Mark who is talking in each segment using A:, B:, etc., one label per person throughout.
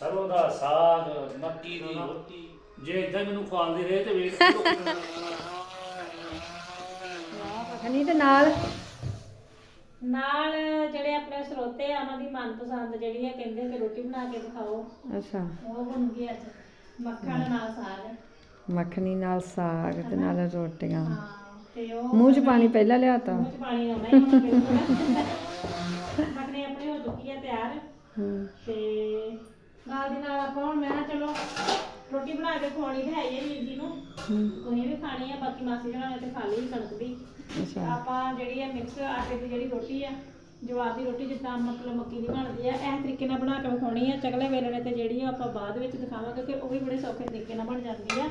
A: ਸਰੋਂ ਦਾ ਸਾਗ ਮੱਕੀ ਦੀ ਰੋਟੀ। ਜੇ ਇਦਾਂ ਮੈਨੂੰ ਖਵਾਉਂਦੇ ਰਹੇ ਤੇ ਵੇਖ
B: ਮੱਖਣੀ ਤੇ ਨਾਲ।
C: ਨਾਲ ਜਿਹੜੇ ਆਪਣੇ ਸਰੋਤੇ ਆ ਉਹਨਾਂ ਦੀ ਮਨਪਸੰਦ ਜਿਹੜੀ ਹੈ ਕਹਿੰਦੇ ਕਿ ਰੋਟੀ ਬਣਾ ਕੇ ਦਿਖਾਓ
B: ਅੱਛਾ।
C: ਉਹ ਬਣੂਗੀ ਅੱਜ। ਮੱਖਣ ਨਾਲ ਸਾਗ।
B: ਮੱਖਣੀ ਨਾਲ ਸਾਗ ਤੇ ਨਾਲ ਰੋਟੀਆਂ।
C: ਹਾਂ ਤੇ ਉਹ
B: ਮੂੰਹ 'ਚ ਪਾਣੀ ਪਹਿਲਾਂ ਲਿਆਤਾ।
C: ਮੂੰਹ 'ਚ ਪਾਣੀ ਆਉਣਾ ਹੀ ਹੁਣ। ਬਿਲਕੁਲ ਮੱਖਣੀ ਆਪਣੀ ਹੋ ਚੁੱਕੀ ਹੈ ਤਿਆਰ।
B: ਹੂੰ
C: ਤੇ ਨਾਲ ਦੀ ਨਾਲ ਆਪਾਂ ਹੁਣ ਮੈਂ ਕਿਹਾ ਚਲੋ ਰੋਟੀ ਬਣਾ ਕੇ ਖਵਾਉਣੀ ਤੇ ਹੈ ਹੀ ਵੀਰ ਜੀ ਨੂੰ। ਤੁਸੀਂ ਵੀ ਖਾਣੀ ਆ ਬਾਕੀ ਮਾਸੀ ਜਣਾ ਨੇ ਤੇ ਖਾ ਲਈ ਕਣਕ ਦੀ
B: ਅੱਛਾ।
C: ਆਪਾਂ ਜਿਹੜੀ ਹੈ ਮਿਕਸ ਆਟੇ ਦੀ ਜਿਹੜੀ ਰੋਟੀ ਆ ਜਵਾਰ ਦੀ ਰੋਟੀ ਜਿੱਦਾਂ ਮਤਲਬ ਮੱਕੀ ਦੀ ਬਣਦੀ ਆ ਇਸ ਤਰੀਕੇ ਨਾਲ ਬਣਾ ਕੇ ਵਿਖਾਉਣੀ ਆ। ਚਕਲੇ ਵੇਲਣੇ ਤੇ ਜਿਹੜੀ ਆ ਆਪਾਂ ਬਾਅਦ ਵਿੱਚ ਦਿਖਾਵਾਂਗੇ ਕਿ ਉਹ ਵੀ ਬੜੇ ਸੌਖੇ ਤਰੀਕੇ ਨਾਲ ਬਣ ਜਾਂਦੀ ਆ।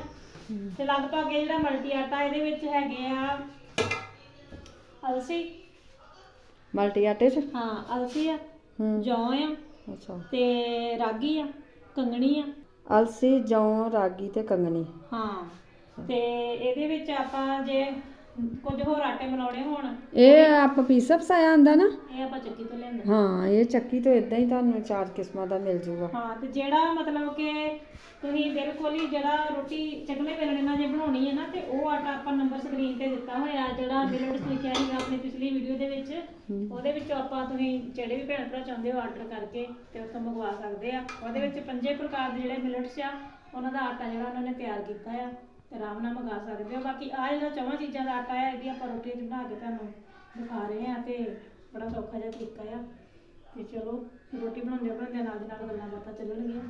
C: ਤੇ ਲਗਭਗ ਇਹ ਜਿਹੜਾ ਮਲਟੀ ਆਟਾ ਇਹਦੇ ਵਿੱਚ ਹੈਗੇ ਆ ਅਲਸੀ।
B: ਮਲਟੀ ਆਟੇ 'ਚ?
C: ਹਾਂ ਅਲਸੀ ਆ
B: ਹੂੰ।
C: ਜੌਂ ਆ
B: ਅੱਛਾ।
C: ਤੇ ਰਾਗੀ ਆ ਕੰਗਣੀ ਆ।
B: ਅਲਸੀ ਜੌਂ ਰਾਗੀ ਤੇ ਕੰਗਣੀ।
C: ਹਾਂ। ਤੇ ਇਹਦੇ ਵਿੱਚ ਆਪਾਂ ਜੇ ਕੁਝ ਹੋਰ ਆਟੇ ਮਿਲਾਉਣੇ ਹੋਣ।
B: ਇਹ ਆਪਾਂ ਪੀਸਾ ਪਸਾਇਆ ਆਂਦਾ ਨਾ।
C: ਇਹ ਆਪਾਂ ਚੱਕੀ ਤੋਂ ਲਿਆਂਦੇ।
B: ਹਾਂ ਇਹ ਚੱਕੀ ਤੋਂ ਇਦਾਂ ਹੀ ਤੁਹਾਨੂੰ ਚਾਰ ਕਿਸਮਾਂ ਦਾ ਮਿਲ ਜੂਗਾ।
C: ਹਾਂ ਤੇ ਜਿਹੜਾ ਮਤਲਬ ਕਿ ਤੁਸੀਂ ਬਿਲਕੁਲ ਹੀ ਜਿਹੜਾ ਰੋਟੀ ਚਕਲੇ ਵੇਲਣੇ ਨਾਲ ਜੇ ਬਣਾਉਣੀ ਹੈ ਨਾ ਤੇ ਉਹ ਆਟਾ ਆਪਾਂ ਨੰਬਰ ਸਕਰੀਨ ਤੇ ਦਿੱਤਾ ਹੋਇਆ ਜਿਹੜਾ ਮਿਲਟਸ ਲਿਖਿਆ ਸੀਗਾ ਆਪਣੀ ਪਿਛਲੀ ਵੀਡੀਓ ਦੇ ਵਿੱਚ। ਉਹਦੇ ਵਿੱਚੋਂ ਆਪਾਂ ਤੁਸੀਂ ਜਿਹੜੇ ਵੀ ਭੈਣ ਭਰਾ ਚਾਹੁੰਦੇ ਹੋ ਆਰਡਰ ਕਰਕੇ ਤੇ ਉੱਥੋਂ ਮੰਗਵਾ ਸਕਦੇ ਆ। ਉਹਦੇ ਵਿੱਚ ਪੰਜੇ ਪ੍ਰਕਾਰ ਦੇ ਜਿਹੜੇ ਮਿਲਟਸ ਆ ਉਹਨਾਂ ਦਾ ਆਟਾ ਜਿਹੜਾ ਉਹਨਾਂ ਨੇ ਤਿਆਰ ਕੀਤਾ ਆ। ਆਰਾਮ ਨਾਲ ਮੰਗਾ ਸਕਦੇ ਹੋ। ਬਾਕੀ ਆ ਜਿਹੜਾ ਚੌਵਾਂ ਚੀਜ਼ਾਂ ਦਾ ਆਟਾ ਹੈ ਇਹਦੀ ਆਪਾਂ ਰੋਟੀ 'ਚ ਬਣਾ ਕੇ ਤੁਹਾਨੂੰ ਦਿਖਾ ਰਹੇ ਆ ਤੇ ਬੜਾ ਸੌਖਾ ਜਿਹਾ ਤਰੀਕਾ ਆ। ਤੇ ਚਲੋ, ਰੋਟੀ ਬਣਾਉਂਦੇ ਬਣਾਉਂਦੇ ਨਾਲ ਦੀ ਨਾਲ ਗੱਲਾਂ ਬਾਤਾਂ ਚੱਲਣਗੀਆਂ।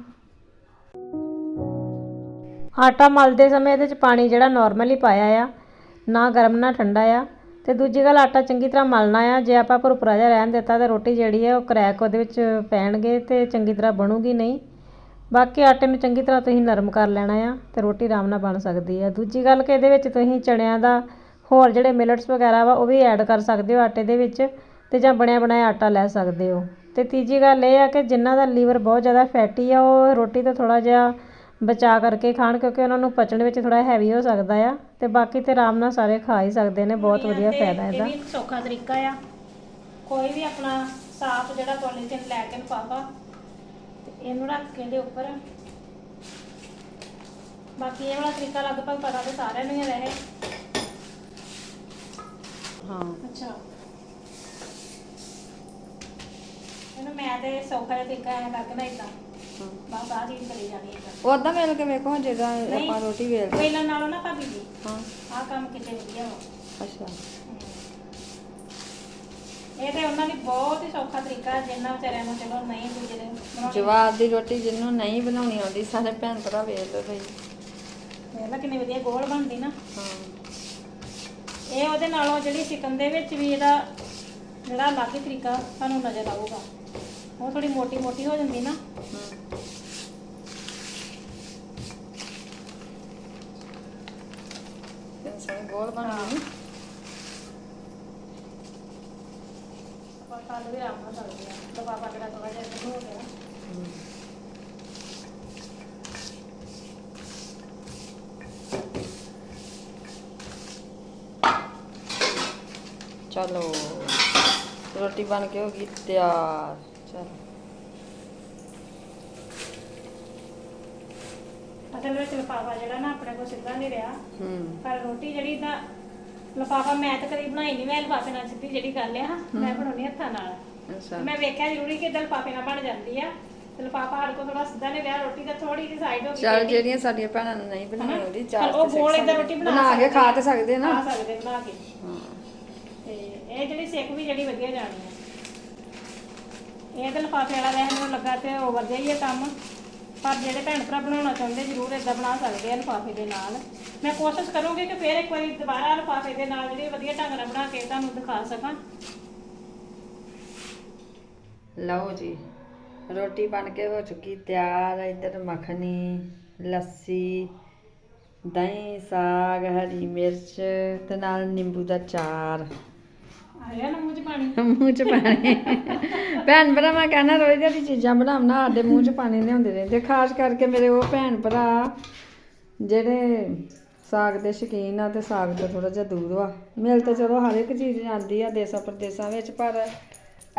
C: ਆਟਾ ਮਲਦੇ ਸਮੇਂ ਇਹਦੇ ਚ ਪਾਣੀ ਜਿਹੜਾ ਨਾਰਮਲ ਪਾਇਆ ਆ, ਨਾ ਗਰਮ, ਨਾ ਠੰਡਾ ਆ। ਤੇ ਦੂਜੀ ਗੱਲ, ਆਟਾ ਚੰਗੀ ਤਰ੍ਹਾਂ ਮਲਣਾ ਆ। ਜੇ ਆਪਾਂ ਭੁਰਭੁਰਾ ਜਿਹਾ ਰਹਿਣ ਦਿੱਤਾ ਤਾਂ ਰੋਟੀ ਜਿਹੜੀ ਹੈ ਉਹ ਕਰੈਕ ਉਹਦੇ ਵਿੱਚ ਪੈਣਗੇ ਤੇ ਚੰਗੀ ਤਰ੍ਹਾਂ ਬਣੂਗੀ ਨਹੀਂ। ਬਾਕੀ ਆਟੇ ਨੂੰ ਚੰਗੀ ਤਰ੍ਹਾਂ ਤੁਸੀਂ ਨਰਮ ਕਰ ਲੈਣਾ ਆ ਤੇ ਰੋਟੀ ਆਰਾਮ ਨਾਲ ਬਣ ਸਕਦੀ ਆ। ਦੂਜੀ ਗੱਲ ਕਿ ਇਹਦੇ ਵਿੱਚ ਤੁਸੀਂ ਚਣਿਆਂ ਦਾ ਹੋਰ ਜਿਹੜੇ ਮਿਲਟਸ ਵਗੈਰਾ ਵਾ ਉਹ ਵੀ ਐਡ ਕਰ ਸਕਦੇ ਹੋ ਆਟੇ ਦੇ ਵਿੱਚ ਤੇ ਜਾਂ ਬਣਿਆ ਬਣਾਇਆ ਆਟਾ ਲੈ ਸਕਦੇ ਹੋ। ਤੇ ਤੀਜੀ ਗੱਲ ਇਹ ਆ ਕਿ ਜਿਨ੍ਹਾਂ ਦਾ ਲੀਵਰ ਬਹੁਤ ਜ਼ਿਆਦਾ ਫੈਟੀ ਆ ਉਹ ਰੋਟੀ ਤੋਂ ਥੋੜਾ ਜਿਹਾ ਬਚਾ ਕਰਕੇ ਖਾਣ ਕਿਉਂਕਿ ਉਹਨਾਂ ਨੂੰ ਪਚਣ ਵਿੱਚ ਥੋੜਾ ਹੈਵੀ ਹੋ ਸਕਦਾ ਆ ਤੇ ਬਾਕੀ ਤੇ ਆਰਾਮ ਨਾਲ ਸਾਰੇ ਖਾ ਹੀ ਸਕਦੇ ਨੇ ਬਹੁਤ ਵਧੀਆ ਫਾਇਦਾ ਇਹਦਾ। ਇਹ ਵੀ ਸੌਖਾ ਤਰੀਕਾ ਆ। ਕੋਈ ਵੀ ਆਪਣਾ ਸਾਫ਼ ਜਿਹੜਾ ਪੋਲੀਥੀਨ ਲੈ ਕੇ ਲਫਾਫਾ ਇਹਨੂੰ ਰੱਖ ਕੇ ਇਹਦੇ ਉੱਪਰ। ਬਾਕੀ ਇਹ ਵਾਲਾ ਤਰੀਕਾ ਲਗਭਗ ਪਤਾ ਤੇ ਸਾਰਿਆਂ ਨੂੰ ਹੀ ਰਹੇ
B: ਹਾਂ।
C: ਅੱਛਾ। ਇਹਨੂੰ ਮੈਂ ਤੇ ਸੌਖਾ ਜਿਹਾ ਤਰੀਕਾ ਐ ਕਰਕੇ ਨਾ ਇਦਾਂ ਆਹ ਚੀਜ਼ ਕਰੀ ਜਾਣੀ ਇਦਾਂ
B: ਉਦਾਂ ਮਿਲ ਕੇ ਵੇਖੋ ਜਿਹਦਾ
C: ਨਹੀਂ।
B: ਆਪਾਂ ਰੋਟੀ ਵੇਲਦੇ
C: ਪਹਿਲਾਂ ਨਾਲੋਂ ਨਾ ਭਾਬੀ ਜੀ।
B: ਹਾਂ।
C: ਆਹ ਕੰਮ ਕਿਤੇ ਵਧੀਆ ਵਾ।
B: ਅੱਛਾ।
C: ਇਹ ਤੇ ਉਹਨਾਂ ਦੀ ਬਹੁਤ ਹੀ ਸੌਖਾ ਤਰੀਕਾ ਜਿੰਨਾ ਵਿਚਾਰਿਆਂ ਨੂੰ ਚਲੋ ਨਹੀਂ ਦੂਜੇ ਬਣਾਉਣੀ
B: ਜਵਾਰ ਦੀ ਰੋਟੀ ਜਿਹਨੂੰ ਨਹੀਂ ਬਣਾਉਣੀ ਆਉਂਦੀ ਸਾਰੇ ਭੈਣ ਭਰਾ ਵੇਖ ਲਓ ਬਈ।
C: ਵੇਖ ਕਿੰਨੀ ਵਧੀਆ ਗੋਲ ਬਣਦੀ ਨਾ।
B: ਹਾਂ।
C: ਇਹ ਉਹਦੇ ਨਾਲੋਂ ਜਿਹੜੀ ਚਿਕਨ ਦੇ ਵਿੱਚ ਵੀ ਇਹਦਾ ਜਿਹੜਾ ਅਲੱਗ ਹੀ ਤਰੀਕਾ ਤੁਹਾਨੂੰ ਨਜ਼ਰ ਆਊਗਾ। ਉਹ ਥੋੜੀ ਮੋਟੀ ਮੋਟੀ ਹੋ ਜਾਂਦੀ ਨਾ।
B: ਹਮ। ਕਿੰਨੀ ਸੋਹਣੀ ਗੋਲ ਬਣ ਗਈ।
C: ਆਪਾਂ ਕੱਲ ਵੀ ਆਰਾਮ ਨਾਲ ਸਕਦੇ ਆ ਲਫਾਫਾ ਜਿਹੜਾ ਥੋੜਾ ਜਿਹਾ ਇੱਧਰ ਨੂੰ ਹੋ ਗਿਆ।
B: ਚਲੋ ਰੋਟੀ ਬਣ ਕੇ ਹੋ ਗਈ ਤਿਆਰ ਚਲੋ।
C: ਅਸਲ ਵਿੱਚ ਲਫਾਫਾ ਜਿਹੜਾ ਨਾ ਆਪਣੇ ਕੋਲ ਸਿੱਧਾ ਨਹੀਂ ਰਿਹਾ।
B: ਹੂੰ।
C: ਪਰ ਰੋਟੀ ਜਿਹੜੀ ਤਾਂ ਲਫਾਫਾ ਮੈਂ ਤਾਂ ਕਦੀ ਬਣਾਈ ਨਹੀਂ ਮੈਂ ਲਫਾਫੇ ਨਾਲ ਸਿੱਧੀ ਜਿਹੜੀ ਗੱਲ ਆ ਮੈਂ ਬਣਾਉਣੀ ਹੱਥਾਂ ਨਾਲ।
B: ਅੱਛਾ।
C: ਮੈਂ ਵੇਖਿਆ ਜ਼ਰੂਰੀ ਕਿ ਇਦਾਂ ਲਫਾਫੇ ਨਾਲ ਬਣ ਜਾਂਦੀ ਆ। ਲਫਾਫਾ ਸਾਡੇ ਕੋਲ ਥੋੜਾ ਸਿੱਧਾ ਨਹੀਂ ਰਿਹਾ ਰੋਟੀ ਤਾਂ ਥੋੜੀ ਜਿਹੀ ਸਾਈਡ ਹੋ ਗਈ
B: ਚਲ ਜਿਹੜੀਆਂ ਸਾਡੀਆਂ ਭੈਣਾਂ ਨੂੰ ਨਹੀਂ ਬਣਾਉਣੀ ਆਉਂਦੀ ਚਾਰ
C: ਉਹ
B: ਤੇ
C: ਗੋਲ
B: ਸਿੱਖ
C: ਏਦਾਂ ਰੋਟੀ ਬਣਾ
B: ਬਣਾ ਕੇ
C: ਸਕਦੇ
B: ਖਾ ਤੇ ਸਕਦੇ ਨਾ?
C: ਖਾ ਸਕਦੇ ਬਣਾ ਕੇ।
B: ਹਾਂ।
C: ਤੇ ਇਹ ਜਿਹੜੀ ਸਿੱਕ ਵੀ ਜਿਹੜੀ ਵਧੀਆ ਜਾਣੀ ਹੈ ਇਹ ਤਾਂ ਲਫਾਫੇ ਵਾਲਾ ਵੈਸੇ ਮੈਨੂੰ ਲੱਗਾ ਤੇ ਓਵਰ ਜਿਹਾ ਹੀ ਹੈ ਕੰਮ। ਪਰ ਜਿਹੜੇ ਭੈਣ ਭਰਾ ਬਣਾਉਣਾ ਚਾਹੁੰਦੇ ਜ਼ਰੂਰ ਇਦਾਂ ਬਣਾ ਸਕਦੇ ਆ ਲਫਾਫੇ ਦੇ ਨਾਲ। ਮੈਂ ਕੋਸ਼ਿਸ਼ ਕਰੂੰਗੀ ਕਿ ਫੇਰ ਇੱਕ ਵਾਰੀ ਦੁਬਾਰਾ ਲਫਾਫੇ ਦੇ ਨਾਲ ਜਿਹੜੀ ਵਧੀਆ ਢੰਗ ਨਾਲ ਬਣਾ ਕੇ ਤੁਹਾਨੂੰ ਦਿਖਾ ਸਕਾਂ।
B: ਲਓ ਜੀ। ਰੋਟੀ ਬਣ ਕੇ ਹੋ ਚੁੱਕੀ ਤਿਆਰ ਇੱਧਰ ਮੱਖਣੀ ਲੱਸੀ ਦਹੀਂ ਸਾਗ ਹਰੀ ਮਿਰਚ ਤੇ ਨਾਲ ਨਿੰਬੂ ਦਾ ਚਾਰ।
C: ਆ ਗਿਆ ਨਾ ਮੂੰਹ 'ਚ ਪਾਣੀ?
B: ਮੂੰਹ ਚ ਪਾਣੀ। ਭੈਣ ਭਰਾ ਮੈਂ ਕਹਿੰਦਾ ਰੋਜ਼ ਦੀਆਂ ਚੀਜ਼ਾਂ ਬਣਾਉਣਾ ਸਾਡੇ ਮੂੰਹ ਚ ਪਾਣੀ ਲਿਆਉਂਦੇ ਰਹਿੰਦੇ। ਖਾਸ ਕਰਕੇ ਮੇਰੇ ਉਹ ਭੈਣ ਭਰਾ ਜਿਹੜੇ ਸਾਗ ਦੇ ਸ਼ੌਕੀਨ ਆ ਤੇ ਸਾਗ ਤੋਂ ਥੋੜਾ ਜਿਹਾ ਦੂਰ ਆ ਮਿਲ ਤੇ ਚਲੋ ਹਰ ਇੱਕ ਚੀਜ਼ ਜਾਂਦੀ ਆ ਦੇਸਾਂ ਪ੍ਰਦੇਸਾਂ ਵਿੱਚ ਪਰ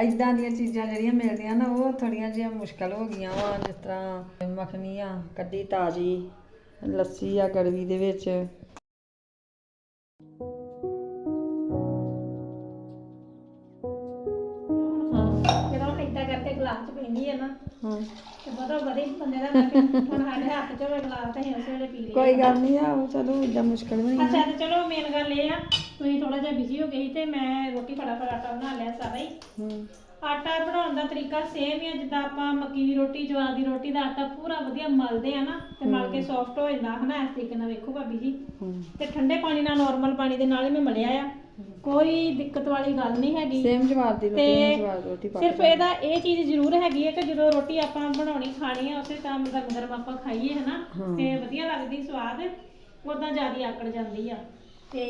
B: ਇਦਾਂ ਦੀਆਂ ਚੀਜ਼ਾਂ ਜਿਹੜੀਆਂ ਮਿਲਦੀਆਂ ਨਾ, ਉਹ ਥੋੜੀਆਂ ਜਿਹੀਆਂ ਮੁਸ਼ਕਲ ਹੋ ਗਈਆਂ ਵਾ, ਜਿਸ ਤਰ੍ਹਾਂ ਮੱਖਣੀ ਆ, ਕੱਢੀ ਤਾਜ਼ੀ, ਲੱਸੀ ਆ ਗੜਵੀ ਦੇ ਵਿੱਚ।
C: ਗਲਾਸ ਚ ਪੀਂਦੀ ਹੈ ਨਾ
B: ਹਾਂ।
C: ਤੇ ਬੜਾ ਬੜੇ ਬੰਦੇ ਦਾ ਮੈਂ ਪੀ- ਹੁਣ ਸਾਡੇ ਹੱਥ ਚ ਹੋਵੇ ਗਲਾਸ ਤਾਂ ਅਸੀਂ ਉਸੇ ਵੇਲੇ ਪੀ ਲਈਏ।
B: ਕੋਈ ਗੱਲ ਨਹੀਂ ਆ ਚਲੋ ਇਦਾਂ ਮੁਸ਼ਕਲ ਵੀ ਨਹੀਂ
C: ਅੱਛਾ ਤੇ ਚਲੋ ਮੇਨ ਗੱਲ ਇਹ ਆ ਤੁਸੀਂ ਥੋੜਾ ਜਿਹਾ ਬਿਜ਼ੀ ਹੋ ਗਈ ਤੇ ਮੈਂ ਰੋਟੀ ਫਟਾਫਟ ਆਟਾ ਬਣਾ ਲਿਆ ਸਾਰਾ ਹੀ।
B: ਹੂੰ।
C: ਆਟਾ ਬਣਾਉਣ ਦਾ ਤਰੀਕਾ ਸੇਮ ਹੀ ਆ ਜਿੱਦਾਂ ਆਪਾਂ ਮੱਕੀ ਦੀ ਰੋਟੀ ਜਵਾਰ ਦੀ ਰੋਟੀ ਦਾ ਆਟਾ ਪੂਰਾ ਵਧੀਆ ਮਲਦੇ ਆ ਨਾ ਤੇ ਮਲ ਕੇ ਸੌਫਟ ਹੋ ਜਾਂਦਾ ਹਨਾ ਇਸ ਤਰੀਕੇ ਨਾਲ ਵੇਖੋ ਭਾਬੀ ਜੀ।
B: ਹੂੰ।
C: ਤੇ ਠੰਡੇ ਪਾਣੀ ਨਾਲ ਨਾਰਮਲ ਪਾਣੀ ਦੇ ਨਾਲ ਹੀ ਮੈਂ ਮਲਿਆ ਆ। ਕੋਈ ਦਿੱਕਤ ਵਾਲੀ ਗੱਲ ਨਹੀਂ ਹੈਗੀ।
B: ਸੇਮ ਜਵਾਰ ਦੀ ਰੋਟੀ
C: ਤੇ
B: ਦੀ ਰੋਟੀ ਪਾ
C: ਸਿਰਫ ਇਹਦਾ ਇਹ ਚੀਜ਼ ਜ਼ਰੂਰ ਹੈਗੀ ਹੈ ਕਿ ਜਦੋਂ ਰੋਟੀ ਆਪਾਂ ਬਣਾਉਣੀ ਖਾਣੀ ਹੈ ਉਸੇ ਟਾਈਮ ਗਰਮ ਗਰਮ ਆਪਾਂ ਖਾਈਏ ਹਨਾ? ਤੇ ਵਧੀਆ ਲੱਗਦੀ ਸਵਾਦ ਉਦਾਂ ਜ਼ਿਆਦਾ ਆਕੜ ਜਾਂਦੀ ਆ। ਤੇ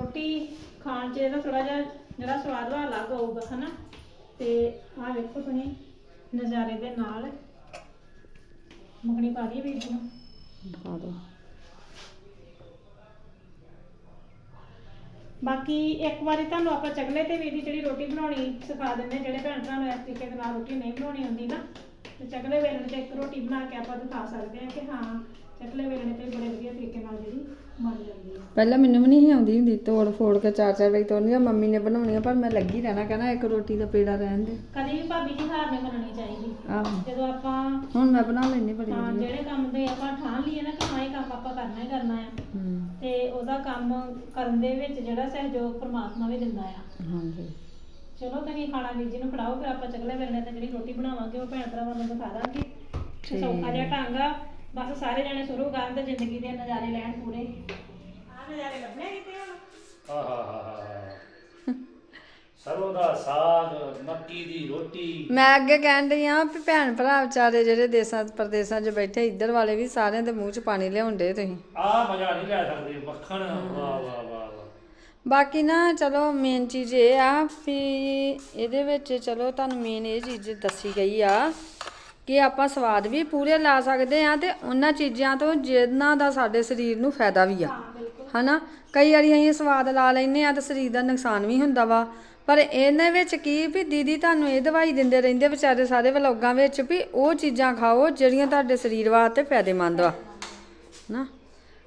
C: ਰੋਟੀ ਖਾਣ 'ਚ ਇਹਦਾ ਥੋੜਾ ਜਿਹਾ ਜਿਹੜਾ ਸਵਾਦ ਵਾ ਅਲੱਗ ਹੋਊਗਾ ਹਨਾ? ਤੇ ਆਹ ਵੇਖੋ ਤੁਸੀਂ ਨਜ਼ਾਰੇ ਦੇ ਨਾਲ। ਮੱਖਣੀ ਪਾ ਦਈਏ ਵੀਰ ਜੀ ਨੂੰ?
B: ਪਾ ਦੋ
C: ਬਾਕੀ ਇੱਕ ਵਾਰੀ ਤੁਹਾਨੂੰ ਆਪਾਂ ਚਗਲੇ ਤੇ ਵੀ ਇਹਦੀ ਜਿਹੜੀ ਰੋਟੀ ਬਣਾਉਣੀ ਸਿਖਾ ਦਿੰਦੇ ਹਾਂ, ਜਿਹੜੇ ਭੈਣ ਭਰਾ ਨੂੰ ਇਸ ਤਰੀਕੇ ਦੇ ਨਾਲ ਰੋਟੀ ਨਹੀਂ ਬਣਾਉਣੀ ਹੁੰਦੀ ਨਾ ਤੇ ਚਗਲੇ ਵੇਲਣੇ ਤੇ ਇੱਕ ਰੋਟੀ ਬਣਾ ਕੇ ਆਪਾਂ ਦਿਖਾ ਸਕਦੇ ਹਾਂ ਕਿ ਹਾਂ ਚਗਲੇ ਵੇਲਣੇ ਤੇ ਬੜੇ ਵਧੀਆ ਤਰੀਕੇ ਨਾਲ ਜਿਹੜੀ ਬਣ ਜਾਂਦੀ
B: ਪਹਿਲਾਂ ਮੈਨੂੰ ਵੀ ਨਹੀਂ ਸੀ ਆਉਂਦੀ ਹੁੰਦੀ ਤੋੜ ਫੋੜ ਕੇ ਚਾਰ ਚਾਰ ਵਾਰੀ ਤੋੜਨੀਆਂ ਮੰਮੀ ਨੇ ਬਣਾਉਣੀਆਂ ਪਰ ਮੈਂ ਲੱਗੀ ਰਹਿਣਾ ਕਹਿੰਦਾ ਇੱਕ ਰੋਟੀ ਦਾ ਪੇੜਾ ਰਹਿਣ ਦੇ।
C: ਕਦੇ ਵੀ ਭਾਬੀ ਦੀ ਹਾਰ ਨਹੀਂ ਮੰਨਣੀ ਚਾਹੀਦੀ।
B: ਆਹੋ।
C: ਜਦੋਂ ਆਪਾਂ
B: ਹੁਣ ਮੈਂ ਬਣਾ ਲੈਣੀ ਬੜੀ
C: ਹਾਂ
B: ਵਧੀਆ।
C: ਜਿਹੜੇ ਕੰਮ ਦੇ ਆਪਾਂ ਠਾਣ ਲਈਏ ਨਾ ਕਿ ਹਾਂ ਇਹ ਕੰਮ ਆਪਾਂ ਕਰਨਾ ਹੀ ਕਰਨਾ ਆ।
B: ਹੂੰ।
C: ਤੇ ਉਹਦਾ ਕੰਮ ਕਰਨ ਦੇ ਵਿੱਚ ਜਿਹੜਾ ਸਹਿਯੋਗ ਪ੍ਰਮਾਤਮਾ ਵੀ ਦਿੰਦਾ ਆ।
B: ਹਾਂਜੀ।
C: ਚਲੋ ਤੁਸੀਂ ਖਾਣਾ ਵੀਰ ਜੀ ਨੂੰ ਖੜਾਓ ਫਿਰ ਆਪਾਂ ਚਗਲੇ ਵੇਲਣੇ ਤੇ ਜਿਹੜੀ ਰੋਟੀ ਬਣਾਵਾਂਗੇ ਉਹ ਭੈਣ ਭਰਾਵਾਂ ਨੂੰ ਦਿਖਾ ਦਾਂਗੇ। ਤੇ ਸੌਖਾ ਜਿਹਾ ਢੰਗ ਆ। ਬਸ ਸਾਰੇ ਜਣੇ ਸ਼ੁਰੂ ਕਰਨ ਤੇ ਜ਼ਿੰਦਗੀ ਦੇ ਨਜ਼ਾਰੇ ਲੈਣ ਪੂਰੇ। ਆ ਨਜ਼ਾਰੇ ਲੱਭਣੇ ਕਿਤੇ ਹੁਣ?
A: ਆਹਾਹਾਹਾ ਸਰੋਂ ਦਾ ਸਾਗ ਮੱਕੀ ਦੀ ਰੋਟੀ।
B: ਮੈਂ ਅੱਗੇ ਕਹਿਣ ਡਈ ਆ ਵੀ ਭੈਣ ਭਰਾ ਵਿਚਾਰੇ ਜਿਹੜੇ ਦੇਸਾਂ ਪ੍ਰਦੇਸਾਂ 'ਚ ਬੈਠੇ ਇੱਧਰ ਵਾਲੇ ਵੀ ਸਾਰਿਆਂ ਦੇ ਮੂੰਹ 'ਚ ਪਾਣੀ ਲਿਆਉਂਦੇ ਤੁਸੀਂ।
A: ਆ ਮਜ਼ਾ ਨਹੀਂ ਲੈ ਸਕਦੇ ਮੱਖਣ। ਵਾਹ ਵਾਹ ਵਾਹ ਵਾਹ
B: ਬਾਕੀ ਨਾ ਚਲੋ ਮੇਨ ਚੀਜ਼ ਇਹ ਆ ਵੀ ਇਹਦੇ ਵਿੱਚ ਚਲੋ ਤੁਹਾਨੂੰ ਮੇਨ ਇਹ ਚੀਜ਼ ਦੱਸੀ ਗਈ ਆ ਕਿ ਆਪਾਂ ਸਵਾਦ ਵੀ ਪੂਰੇ ਲਾ ਸਕਦੇ ਆ ਤੇ ਉਹਨਾਂ ਚੀਜ਼ਾਂ ਤੋਂ ਜਿਨ੍ਹਾਂ ਦਾ ਸਾਡੇ ਸਰੀਰ ਨੂੰ ਫਾਇਦਾ ਵੀ ਆ। ਹਨਾ? ਕਈ ਵਾਰੀ ਅਸੀਂ ਸਵਾਦ ਲਾ ਲੈਨੇ ਆ ਤੇ ਸਰੀਰ ਦਾ ਨੁਕਸਾਨ ਵੀ ਹੁੰਦਾ ਵਾ। ਪਰ ਇਹਦੇ ਵਿੱਚ ਕੀ ਵੀ ਦੀਦੀ ਤੁਹਾਨੂੰ ਇਹ ਦਵਾਈ ਦਿੰਦੇ ਰਹਿੰਦੇ ਵਿਚਾਰੇ ਸਾਰੇ ਵਲੋਗਾਂ ਵਿੱਚ ਵੀ ਉਹ ਚੀਜ਼ਾਂ ਖਾਓ ਜਿਹੜੀਆਂ ਤੁਹਾਡੇ ਸਰੀਰ ਵਾਸਤੇ ਫਾਇਦੇਮੰਦ ਆ। ਨਾ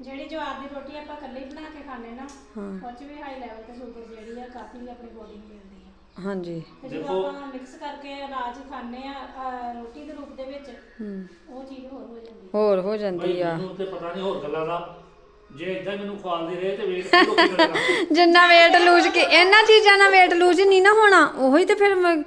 C: ਜਿਹੜੀ ਜਵਾਰ ਦੀ ਰੋਟੀ ਆਪਾਂ ਇਕੱਲੇ ਬਣਾ ਕੇ ਖਾਣੇ ਨਾ ਉਹ ਚ ਵੀ ਹਾਈ ਲੈਵਲ ਤੇ ਸ਼ੂਗਰ ਜਿਹੜੀ ਆ ਕਾਫੀ ਆਪਣੀ ਬੋਡੀ ਨੂੰ
B: ਹਾਂਜੀ।
C: ਤੇ ਜਦੋਂ ਆਪਾਂ ਮਿਕਸ ਕਰਕੇ ਅਨਾਜ ਖਾਣੇ ਆ ਅਹ, ਰੋਟੀ ਦੇ ਰੂਪ ਦੇ ਵਿੱਚ
B: ਹੂੰ।
C: ਉਹ ਚੀਜ਼ ਹੋਰ ਹੋ ਜਾਂਦੀ
B: ਹੋਰ ਹੋ ਜਾਂਦੀ ਆ।
A: ਮੈਨੂੰ ਤੇ ਪਤਾ ਨਹੀਂ ਹੋਰ ਗੱਲਾਂ ਦਾ। ਜੇ ਇਦਾਂ ਮੈਨੂੰ ਖਵਾਲਦੇ ਰਹੇ ਤੇ ਵੇਟ ਕਿਲੋ ਕੀ ਕਰੇਗਾ
B: ਜਿੰਨਾ weight lose ਕੀ ਇਹਨਾਂ ਚੀਜ਼ਾਂ ਨਾਲ weight lose ਨਹੀਂ ਨਾ ਹੋਣਾ। ਉਹੀ ਤੇ ਫਿਰ ਮ-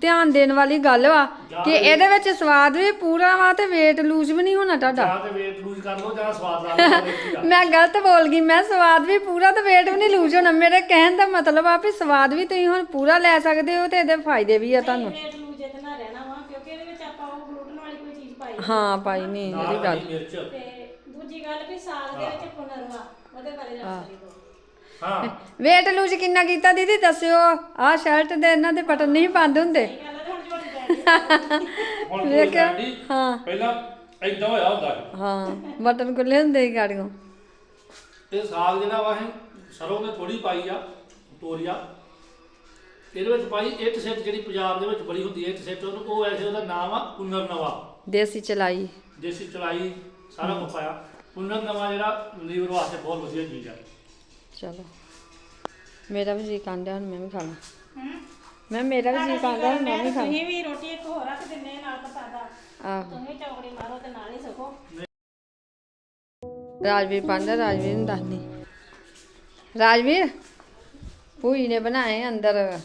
B: ਧਿਆਨ ਦੇਣ ਵਾਲੀ ਗੱਲ ਵਾ ਕਿ ਇਹਦੇ ਵਿੱਚ ਸਵਾਦ ਵੀ ਪੂਰਾ ਵਾ ਤੇ weight lose ਵੀ ਨਹੀਂ ਹੋਣਾ ਤੁਹਾਡਾ।
A: ਜਾਂ ਤੇ ਵੇਟ ਲੂਜ਼ ਕਰ ਲਓ ਜਾਂ ਸਵਾਦ ਲਾ ਲਓ ਦੇਖੀ ਆ
B: ਮੈਂ ਗਲਤ ਬੋਲ ਗਈ ਮੈਂ ਸਵਾਦ ਵੀ ਪੂਰਾ ਤੇ weight ਵੀ ਨਹੀਂ lose ਹੋਣਾ। ਮੇਰੇ ਕਹਿਣ ਦਾ ਮਤਲਬ ਆ ਵੀ ਸਵਾਦ ਵੀ ਤੁਸੀਂ ਹੁਣ ਪੂਰਾ ਲੈ ਸਕਦੇ ਹੋ ਤੇ ਇਹਦੇ ਫਾਇਦੇ ਵੀ ਆ ਤੁਹਾਨੂੰ।
C: ਵੇਟ ਲੂਜ ਇਹਦੇ ਨਾਲ ਰਹਿਣਾ ਵਾ ਕਿਉਂਕਿ ਇਹਦੇ ਵਿੱਚ ਆਪਾਂ ਉਹ ਗਲੂਟਨ ਵਾਲੀ ਕੋਈ ਚੀਜ਼ ਪਾਈ
B: ਹਾਂ ਪਾਈ ਨਹੀਂ
A: ਨਾਲ
B: ਇਹਦੀ ਗੱਲ।
A: ਹਰੀ ਮਿਰਚ।
C: ਤੇ ਦੂਜੀ ਗੱਲ ਵੀ ਸਾਗ ਦੇ ਵਿੱਚ ਪੁਨਰਵਾ ਉਹਦੇ ਬਾਰੇ ਜਾਣਕਾਰੀ ਦਿਓ।
A: ਹਾਂ।
B: weight lose ਕਿੰਨਾ ਕੀਤਾ ਦੀਦੀ ਦੱਸਿਓ। ਆਹ ਸ਼ਰਟ ਦੇ ਇਹਨਾਂ ਦੇ ਬਟਨ ਨਹੀਂ ਬੰਦ ਹੁੰਦੇ।
C: ਹੁਣ
B: ਵੇਖ
A: ਗੱਲ ਨਹੀਂ
B: ਹਾਂ।
A: ਪਹਿਲਾਂ ਇਦਾਂ ਹੋਇਆ ਹੁੰਦਾ ਸੀ।
B: ਹਾਂ ਬਟਨ ਖੁੱਲੇ ਹੁੰਦੇ ਹੀ ਗਾੜੀਆਂ।
A: ਇਹ ਸਾਗ ਜਿਹੜਾ ਵਾ ਇਹ ਸਰੋਂ ਦੇ ਥੋੜੀ ਪਾਈ ਆ ਤੋਰੀਆ। ਇਹਦੇ ਵਿੱਚ ਪਾਈ ਇੱਕ ਸੈੱਟ ਜਿਹੜੀ ਪੰਜਾਬ ਦੇ ਵਿੱਚ ਬੜੀ ਹੁੰਦੀ ਹੈ ਇੱਕ ਸੈੱਟ ਉਹਨੂੰ ਉਹ ਐਸੇ ਉਹਦਾ ਨਾਮ ਆ ਪੁਨਰ ਨਵਾ।
B: ਦੇਸੀ ਚਲਾਈ।
A: ਦੇਸੀ ਚਲਾਈ ਸਾਰਾ ਕੁਝ ਪਾਇਆ। ਪੁਨਰ ਨਵਾ ਜਿਹੜਾ ਲੀਵਰ ਵਾਸਤੇ ਬਹੁਤ ਵਧੀਆ ਚੀਜ਼ ਆ।
B: ਚਲੋ। ਮੇਰਾ ਵੀ ਜੀ ਕਾਂਡਿਆ ਹੁਣ ਮੈਂ ਵੀ ਖਾਣਾ
C: ਹੂੰ।
B: ਮੈਂ ਮੇਰਾ ਵੀ ਜੀ ਕਾਂਡਿਆ ਹੁਣ ਮੈਂ ਵੀ ਖਾਣਾ
C: ਤੁਸੀਂ ਵੀ ਰੋਟੀ ਇੱਕ ਹੋਰ ਰੱਖ ਦਿੰਨੇ ਆ ਨਾਲ ਪ੍ਰਸਾਦਾ।
B: ਆਹ।
C: ਤੁਸੀਂ ਚੌਕੜੀ ਮਾਰੋ ਤੇ ਨਾਲ ਹੀ ਸਕੋ
B: ਰਾਜਵੀਰ ਪਾਂਡਾ ਰਾਜਵੀਰ ਨੂੰ ਦੱਸਦੀ ਰਾਜਵੀਰ ਭੂਈ ਨੇ ਬਣਾਏ ਅੰਦਰ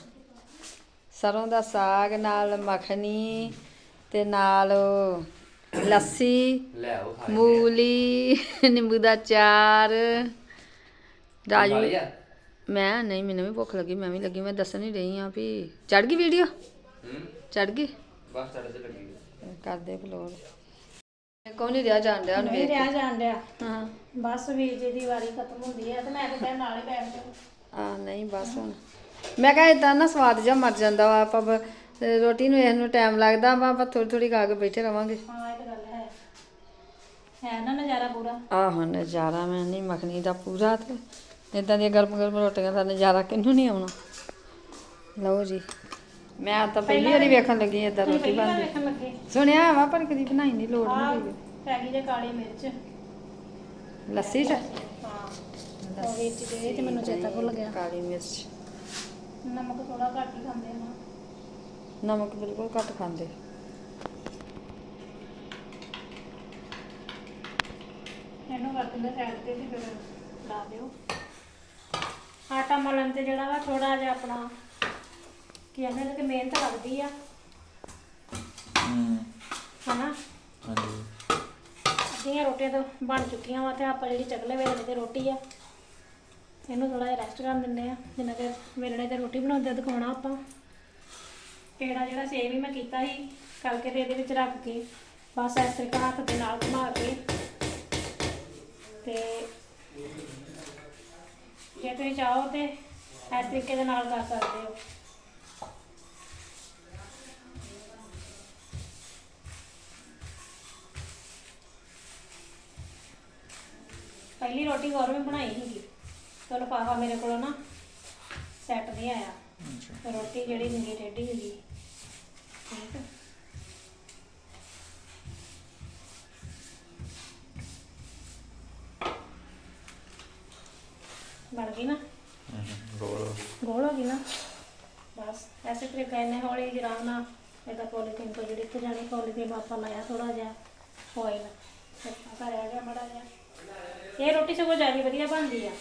B: ਸਰੋਂ ਦਾ ਸਾਗ ਨਾਲ ਮੱਖਣੀ ਤੇ ਨਾਲ ਉਹ ਲੱਸੀ
D: ਲੈ ਆਓ ਖਾ
B: ਮੂਲੀ ਨਿੰਬੂ ਦਾ ਚਾਰ ਰਾਜਵੀਰ
D: ਲਿਆ
B: ਮੈਂ ਨਹੀਂ ਮੈਨੂੰ ਵੀ ਭੁੱਖ ਲੱਗੀ ਮੈਂ ਵੀ ਲੱਗੀ ਮੈਂ ਦੱਸਣ ਹੀ ਰਹੀ ਆ ਵੀ ਚੜ ਗਈ ਵੀਡੀਓ
D: ਹੂੰ।
B: ਚੜ ਗਈ?
D: ਬਸ ਤੇ
B: ਕਰਦੇ ਫਲੋਰ ਨਹੀਂ ਰਿਹਾ ਜਾਣ ਡਿਆ ਉਹਨੂੰ
C: ਨਹੀਂ
B: ਵੇਖ
C: ਰਿਆ ਜਾਣ ਡਿਆ।
B: ਹਾਂ।
C: ਬਸ ਵੀਰ ਜੀ ਦੀ ਵਾਰੀ ਖਤਮ ਹੁੰਦੀ ਹੈ ਤੇ ਮੈਂ ਤੇ ਕਹਿ ਨਾਲ ਹੀ ਬੈਠ ਜਾ
B: ਆ ਨਹੀਂ ਬਸ ਹੁਣ। ਮੈਂ ਕਿਹਾ ਇਦਾਂ ਨਾ ਸਵਾਦ ਜਿਹਾ ਮਰ ਜਾਂਦਾ ਵਾ ਆਪਾਂ ਬ- ਰੋਟੀ ਨੂੰ ਇਹ ਨੂੰ ਟਾਈਮ ਲੱਗਦਾ ਵਾ ਆਪਾਂ ਥੋੜੀ ਥੋੜੀ ਖਾ ਕੇ ਬੈਠੇ ਰਵਾਂਗੇ।
C: ਹਾਂ ਇਹ ਤਾਂ ਗੱਲ ਹੈ। ਹੈ ਨਾ ਨਜ਼ਾਰਾ ਪੂਰਾ?
B: ਆਹੋ ਨਜ਼ਾਰਾ ਮੈਂ ਨਹੀਂ ਮੱਖਣੀ ਦਾ ਪੂਰਾ ਤੇ ਇਦਾਂ ਦੀਆਂ ਗਰਮ ਗਰਮ ਰੋਟੀਆਂ ਦਾ ਨਜ਼ਾਰਾ ਕਿੰਨੂੰ ਨਹੀਂ ਆਉਣਾ। ਲਓ ਜੀ ਮੈਂ ਤਾਂ ਪਹਿਲੀ ਵਾਰੀ ਵੇਖਣ ਲੱਗੀ
C: ਤੁਸੀਂ
B: ਰੋਟੀ ਬਣਦੀ। ਸੁਣਿਆ ਵਾ ਪਰ ਕਦੀ ਬਣਾਈ ਨਹੀਂ ਲੋੜ ਨਹੀਂ ਪਈ
C: ਪੈ ਗਈ ਜੇ ਕਾਲੀ ਮਿਰਚ।
B: ਲੱਸੀ ਚ?
C: ਹਾਂ ਉਹ ਵਿੱਚ ਦੇ ਤੇ ਮੈਨੂੰ ਚੇਤਾ ਭੁੱਲ ਗਿਆ।
B: ਕਾਲੀ ਮਿਰਚ।
C: ਨਮਕ ਥੋੜਾ ਘੱਟ ਹੀ ਖਾਂਦੇ ਹਾਂ
B: ਨਮਕ ਬਿਲਕੁਲ ਘੱਟ ਖਾਂਦੇ।
C: ਇਹਨੂੰ ਕਰ ਦਿੰਦੇ ਸਾਈਡ ਤੇ ਤੇ ਫਿਰ ਲਾ ਦਿਓ। ਆਟਾ ਮਲਣ ਤੇ ਜਿਹੜਾ ਵਾ ਥੋੜਾ ਜਿਹਾ ਆਪਣਾ ਕੀ ਕਹਿੰਦੇ ਨੇ ਕਿ ਮਿਹਨਤ ਲੱਗਦੀ ਆ।
D: ਹੂੰ।
C: ਹਨਾ?
D: ਹਾਂਜੀ।
C: ਅੱਧੀਆਂ ਰੋਟੀਆਂ ਤਾਂ ਬਣ ਚੁੱਕੀਆਂ ਵਾ ਤੇ ਆਪਾਂ ਜਿਹੜੀ ਚਗਲੇ ਵੇਲਣੇ ਤੇ ਰੋਟੀ ਆ ਇਹਨੂੰ ਥੋੜਾ ਜਿਹਾ ਰੈਸਟ ਕਰਨ ਦਿੰਦੇ ਆ। ਜਿੰਨਾ ਚਿਰ ਵੇਲਣੇ ਤੇ ਰੋਟੀ ਬਣਾਉਂਦੇ ਦਿਖਾਉਣਾ ਆਪਾਂ। ਪੇੜਾ ਜਿਹੜਾ ਸੇਵ ਹੀ ਮੈਂ ਕੀਤਾ ਸੀ ਕਰਕੇ ਤੇ ਇਹਦੇ ਵਿੱਚ ਰੱਖ ਕੇ ਬਸ ਇਸ ਤਰੀਕੇ ਹੱਥ ਦੇ ਨਾਲ ਘੁਮਾ ਕੇ ਤੇ ਜੇ ਤੁਸੀਂ ਚਾਹੋ ਤੇ ਇਸ ਤਰੀਕੇ ਦੇ ਨਾਲ ਕਰ ਸਕਦੇ ਹੋ। ਪਹਿਲੀ ਰੋਟੀ ਗੌਰਵ ਨੇ ਬਣਾਈ ਸੀਗੀ। ਤੇ ਲਿਫਾਫਾ ਮੇਰੇ ਕੋਲ ਨਾ ਸੈੱਟ ਨਹੀਂ ਆਇਆ। ਰੋਟੀ ਜਿਹੜੀ ਹੁੰਦੀ ਟੇਢੀ ਹੁੰਦੀ ਠੀਕ ਹੈ ਬਣ ਗਈ ਨਾ।
D: ਰੋਲ
C: ਗੋਲ ਹੋ ਗਈ ਨਾ। ਬਸ ਐਸੇ ਤਰੀਕੇ ਇਹਨੇ ਹੌਲੀ ਨਾਲ ਇਹਦਾ ਪੋਲੀਥੀਨ ਤੋਂ ਜਿਹੜੀ ਇੱਥੇ ਜਾਣੀ ਪੋਲੀਥੀਨ ਆਪਾਂ ਲਾਇਆ ਥੋੜਾ ਜਿਹਾ ਫੋਇਲ ਫਿਰ ਰਹਿ ਗਿਆ ਮੜਾ ਜਿਹਾ। ਇਹ ਰੋਟੀ ਸਗੋਂ ਜ਼ਿਆਦਾ ਵਧੀਆ ਬਣਦੀ ਆ।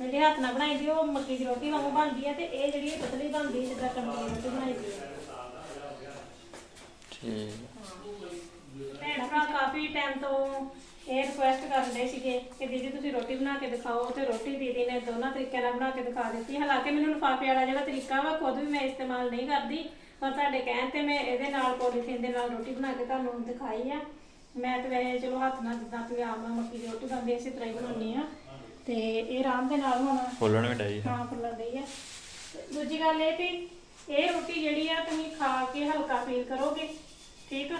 C: ਜਿਹੜੀ ਹੱਥ ਨਾਲ ਬਣਾਈ ਦੀ ਉਹ ਮੱਕੀ ਦੀ ਰੋਟੀ ਵਾਂਗੂ ਬਣਦੀ ਆ ਤੇ ਇਹ ਜਿਹੜੀ ਪਤਲੀ ਬਣਦੀ ਜਿੱਦਾਂ ਦੀ ਰੋਟੀ ਬਣਾਈ ਦੀ ਆ।
D: ਠੀਕ।
C: ਭੈਣ ਭਰਾ ਕਾਫੀ ਟਾਈਮ ਤੋਂ ਇਹ ਰਿਕੁਐਸਟ ਕਰਦੇ ਸੀਗੇ ਕਿ ਦੀਦੀ ਤੁਸੀਂ ਰੋਟੀ ਬਣਾ ਕੇ ਦਿਖਾਓ ਤੇ ਰੋਟੀ ਦੀਦੀ ਨੇ ਦੋਨਾਂ ਤਰੀਕਿਆਂ ਨਾਲ ਬਣਾ ਕੇ ਦਿਖਾ ਦਿੱਤੀ। ਹਾਲਾਂਕਿ ਮੈਨੂੰ ਲਿਫਾਫੇ ਵਾਲਾ ਜਿਹੜਾ ਤਰੀਕਾ ਵਾ ਖੁਦ ਵੀ ਮੈਂ ਇਸਤੇਮਾਲ ਨਹੀਂ ਕਰਦੀ ਪਰ ਤੁਹਾਡੇ ਕਹਿਣ ਤੇ ਮੈਂ ਇਹਦੇ ਨਾਲ ਪੋਲੀਥੀਨ ਦੇ ਨਾਲ ਰੋਟੀ ਬਣਾ ਕੇ ਤੁਹਾਨੂੰ ਦਿਖਾਈ ਆ। ਮੈਂ ਤੇ ਵੈਸੇ ਚਲੋ ਹੱਥ ਨਾਲ ਜਿੱਦਾਂ ਤੁਸੀਂ ਆਮ ਮੱਕੀ ਦੀ ਰੋਟੀ ਖਾਂਦੇ ਇਸੇ ਤਰ੍ਹਾਂ ਹੀ ਬਣਾਉਣੀ ਆ। ਤੇ ਇਹ ਆਰਾਮ ਦੇ ਨਾਲ ਹੁਣ
D: ਫੁੱਲਣ ਵੀ ਡਾਈ
C: ਹਾਂ ਫੁੱਲਣ ਡਈ ਆ। ਤੇ ਦੂਜੀ ਗੱਲ ਇਹ ਵੀ ਇਹ ਰੋਟੀ ਜਿਹੜੀ ਆ ਤੁਸੀਂ ਖਾ ਕੇ ਹਲਕਾ ਫੀਲ ਕਰੋਗੇ ਠੀਕ ਆ?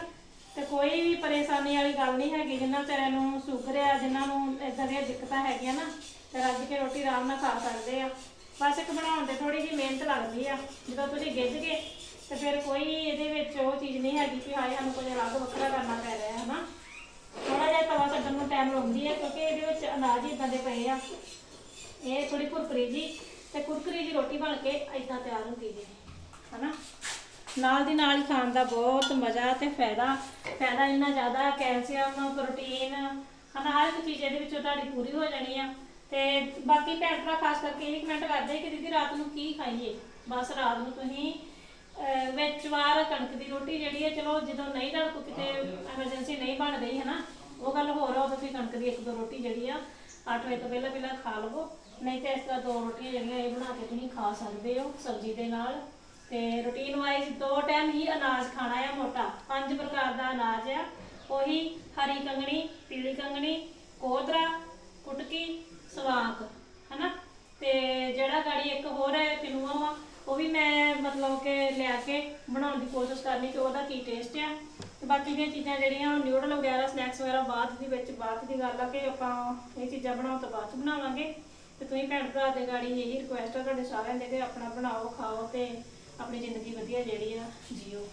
C: ਤੇ ਕੋਈ ਵੀ ਪਰੇਸ਼ਾਨੀ ਵਾਲੀ ਗੱਲ ਨਹੀਂ ਹੈਗੀ ਜਿਨ੍ਹਾਂ ਵਿਚਾਰਿਆਂ ਨੂੰ ਸ਼ੂਗਰ ਆ ਜਿਨ੍ਹਾਂ ਨੂੰ ਇਦਾਂ ਦੀਆਂ ਦਿੱਕਤਾਂ ਹੈਗੀਆਂ ਨਾ, ਤੇ ਰੱਜ ਕੇ ਰੋਟੀ ਆਰਾਮ ਨਾਲ ਖਾ ਸਕਦੇ ਆ। ਬਸ ਇੱਕ ਬਣਾਉਣ ਤੇ ਥੋੜੀ ਜਿਹੀ ਮਿਹਨਤ ਲੱਗਦੀ ਆ, ਜਦੋਂ ਤੁਸੀਂ ਗਿੱਝ ਗਏ, ਤੇ ਫਿਰ ਕੋਈ ਇਹਦੇ ਵਿੱਚ ਉਹ ਚੀਜ਼ ਨਹੀਂ ਹੈਗੀ ਕਿ ਹਾਏ, ਸਾਨੂੰ ਕੁਝ ਅਲੱਗ ਵੱਖਰਾ ਕਰਨਾ ਪੈ ਰਿਹਾ ਹੈ ਨਾ ਥੋੜਾ ਜਿਹਾ ਤਵਾ ਛੱਡਣ ਨੂੰ ਟਾਈਮ ਲਾਉਂਦੀ ਹੈ ਕਿਉਂਕਿ ਇਹਦੇ ਵਿੱਚ ਅਨਾਜ ਇਦਾਂ ਦੇ ਪਏ ਆ। ਇਹ ਥੋੜੀ ਕੁਰਕਰੀ ਜੀ, ਤੇ ਕੁਰਕਰੀ ਜੀ ਰੋਟੀ ਬਣ ਕੇ ਇਦਾਂ ਤਿਆਰ ਹੁੰਦੀ ਜੀ, ਹਨਾ? ਨਾਲ ਦੀ ਨਾਲ ਹੀ ਖਾਣ ਦਾ ਬਹੁਤ ਮਜ਼ਾ ਤੇ ਫਾਇਦਾ ਫਾਇਦਾ ਇੰਨਾ ਜ਼ਿਆਦਾ ਕੈਲਸ਼ੀਅਮ, ਪ੍ਰੋਟੀਨ, ਹਨਾ, ਹਰ ਇੱਕ ਚੀਜ਼ ਇਹਦੇ ਵਿੱਚੋਂ ਤੁਹਾਡੀ ਪੂਰੀ ਹੋ ਜਾਣੀ ਆ। ਤੇ ਬਾਕੀ ਭੈਣ ਭਰਾ, ਖਾਸ ਕਰਕੇ ਇਹ ਕਮੈਂਟ ਕਰਦੇ ਕਿ ਦੀਦੀ ਰਾਤ ਨੂੰ ਕੀ ਖਾਈਏ? ਬਸ ਰਾਤ ਨੂੰ ਤੁਸੀਂ ਵਿੱਚ ਵਾਰ ਕਣਕ ਦੀ ਰੋਟੀ ਜਿਹੜੀ ਹੈ ਚਲੋ ਜਦੋਂ ਨਹੀਂ ਤੁਹਾਡੇ ਕੋਲ ਕਿਤੇ ਐਮਰਜੈਂਸੀ ਨਹੀਂ ਬਣ ਰਹੀ ਹੈ ਨਾ ਉਹ ਗੱਲ ਹੋਰ ਆ ਤੁਸੀਂ ਕਣਕ ਦੀ ਇੱਕ ਦੋ ਰੋਟੀ ਜਿਹੜੀ ਆ 8 ਵਜੇ ਤੋਂ ਪਹਿਲਾਂ ਪਹਿਲਾਂ ਖਾ ਲਵੋ। ਨਹੀਂ ਤੇ ਇਸ ਤਰ੍ਹਾਂ ਦੋ ਰੋਟੀਆਂ ਜਿਹੜੀਆਂ ਇਹ ਬਣਾ ਕੇ ਤੁਸੀਂ ਖਾ ਸਕਦੇ ਹੋ ਸਬਜ਼ੀ ਦੇ ਨਾਲ। ਤੇ ਰੂਟੀਨ ਵਾਈਜ਼ ਦੋ ਟਾਈਮ ਹੀ ਅਨਾਜ ਖਾਣਾ ਆ ਮੋਟਾ। ਪੰਜ ਪ੍ਰਕਾਰ ਦਾ ਅਨਾਜ ਆ। ਉਹੀ ਹਰੀ ਕੰਗਣੀ, ਪੀਲੀ ਕੰਗਣੀ, ਕੋਦਰਾ, ਕੁਟਕੀ ਸਵਾਕ ਹਨਾ? ਤੇ ਜਿਹੜਾ ਗਾੜੀ ਇੱਕ ਹੋਰ ਹੈ ਕਿਨੂਆ ਵਾ, ਉਹ ਵੀ ਮੈਂ ਮਤਲਬ ਕਿ ਲਿਆ ਕੇ ਬਣਾਉਣ ਦੀ ਕੋਸ਼ਿਸ਼ ਕਰਨੀ ਕਿ ਉਹਦਾ ਕੀ ਟੇਸਟ ਆ। ਤੇ ਬਾਕੀ ਦੀਆਂ ਚੀਜ਼ਾਂ ਜਿਹੜੀਆਂ ਨਿਊਡਲ ਵਗੈਰਾ ਸਨੈਕਸ ਵਗੈਰਾ ਬਾਅਦ ਦੇ ਵਿੱਚ, ਬਾਅਦ ਦੀ ਗੱਲ ਆ ਕਿ ਆਪਾਂ ਇਹ ਚੀਜ਼ਾਂ ਬਣਾਉਣ ਤੋਂ ਬਾਅਦ ਚ ਬਣਾਵਾਂਗੇ। ਤੇ ਤੁਸੀਂ ਭੈਣ ਭਰਾ ਦੇ ਗਾੜੀ ਇਹੀ ਰਿਕੁਐਸਟ ਆ, ਤੁਹਾਡੇ ਸਾਰਿਆਂ ਦੇ, ਕਿ ਆਪਣਾ ਬਣਾਓ, ਖਾਓ ਤੇ ਆਪਣੀ ਜ਼ਿੰਦਗੀ ਵਧੀਆ ਜਿਹੜੀ ਆ ਜੀਓ।